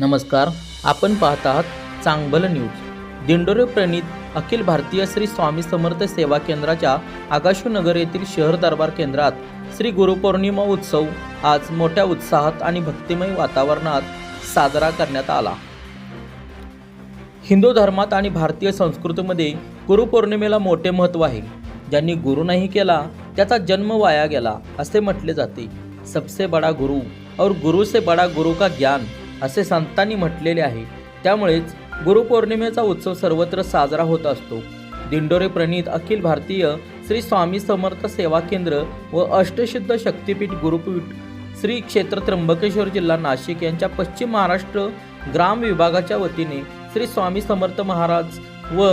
नमस्कार आपण पाहत आहात चांगबल न्यूज. दिंडोरे प्रणित अखिल भारतीय श्री स्वामी समर्थ सेवा केंद्राच्या आगाशूनगर येथील शहर दरबार केंद्रात श्री गुरुपौर्णिमा उत्सव आज मोठ्या उत्साहात आणि भक्तिमय वातावरणात साजरा करण्यात आला. हिंदू धर्मात आणि भारतीय संस्कृतीमध्ये गुरुपौर्णिमेला मोठे महत्त्व आहे. ज्यांनी गुरु नाही केला त्याचा जन्म वाया गेला असे म्हटले जाते. सबसे बडा गुरु और गुरु से बडा गुरु का ज्ञान असे संतांनी म्हटलेले आहे. त्यामुळेच गुरुपौर्णिमेचा उत्सव सर्वत्र साजरा होत असतो. दिंडोरे प्रणीत अखिल भारतीय श्री स्वामी समर्थ सेवा केंद्र व अष्टसिद्ध शक्तिपीठ गुरुपीठ श्री क्षेत्र त्र्यंबकेश्वर जिल्हा नाशिक यांच्या पश्चिम महाराष्ट्र ग्राम विभागाच्या वतीने श्री स्वामी समर्थ महाराज व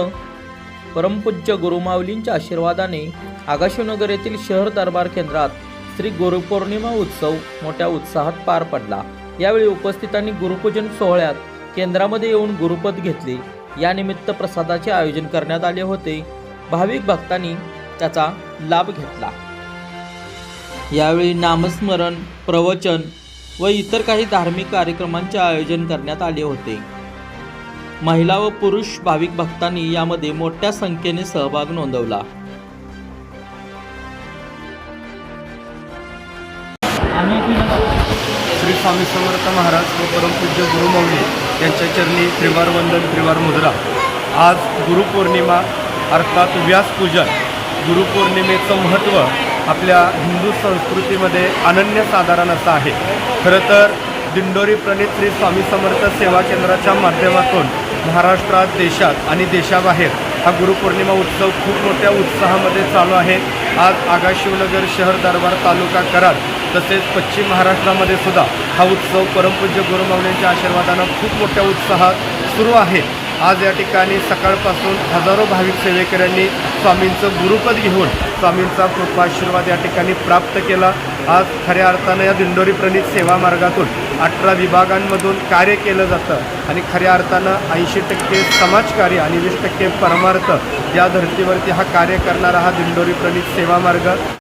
परमपूज्य गुरुमाऊलींच्या आशीर्वादाने आगाशीनगर येथील शहर दरबार केंद्रात श्री गुरुपौर्णिमा उत्सव मोठ्या उत्साहात पार पडला. यावेळी उपस्थितांनी गुरुपूजन सोहळ्यात केंद्रामध्ये येऊन गुरुपद घेतले. यानिमित्त प्रसादाचे आयोजन करण्यात आले होते. भाविक भक्तांनी त्याचा लाभ घेतला. यावेळी नामस्मरण प्रवचन व इतर काही धार्मिक कार्यक्रमांचे आयोजन करण्यात आले होते. महिला व पुरुष भाविक भक्तांनी यामध्ये मोठ्या संख्येने सहभाग नोंदवला. श्री स्वामी समर्थ महाराज व परमपूज्य गुरुमौली यांच्या चरणी त्रिवार वंदन त्रिवार मुद्रा. आज गुरुपौर्णिमा अर्थात व्यासपूजन. गुरुपौर्णिमेचं महत्त्व आपल्या हिंदू संस्कृतीमध्ये अनन्यसाधारण असं आहे. खरं तर दिंडोरी प्रणित श्री स्वामी समर्थ सेवा केंद्राच्या माध्यमातून महाराष्ट्रात देशात आणि देशाबाहेर हा गुरुपौर्णिमा उत्सव खूप मोठ्या उत्साहामध्ये चालू आहे. आज आगाशिवनगर शहर दरबार तालुका कराड तसेच पश्चिम महाराष्ट्रामध्ये सुद्धा हा उत्सव परमपूज्य गुरुमावण्यांच्या आशीर्वादानं खूप मोठ्या उत्साहात सुरू आहे. आज या ठिकाणी सकाळपासून हजारो भाविक सेवेकऱ्यांनी स्वामींचं गुरुपद घेऊन स्वामींचा कृपाशीर्वाद या ठिकाणी प्राप्त केला. आज खऱ्या अर्थानं या दिंडोरी प्रणित सेवा मार्गातून अठरा विभागांमधून कार्य केलं जातं आणि खऱ्या अर्थानं ऐंशी टक्के समाजकार्य आणि वीस टक्के परमार्थ या धर्तीवरती हा कार्य करणारा हा दिंडोरी प्रणित सेवा मार्ग.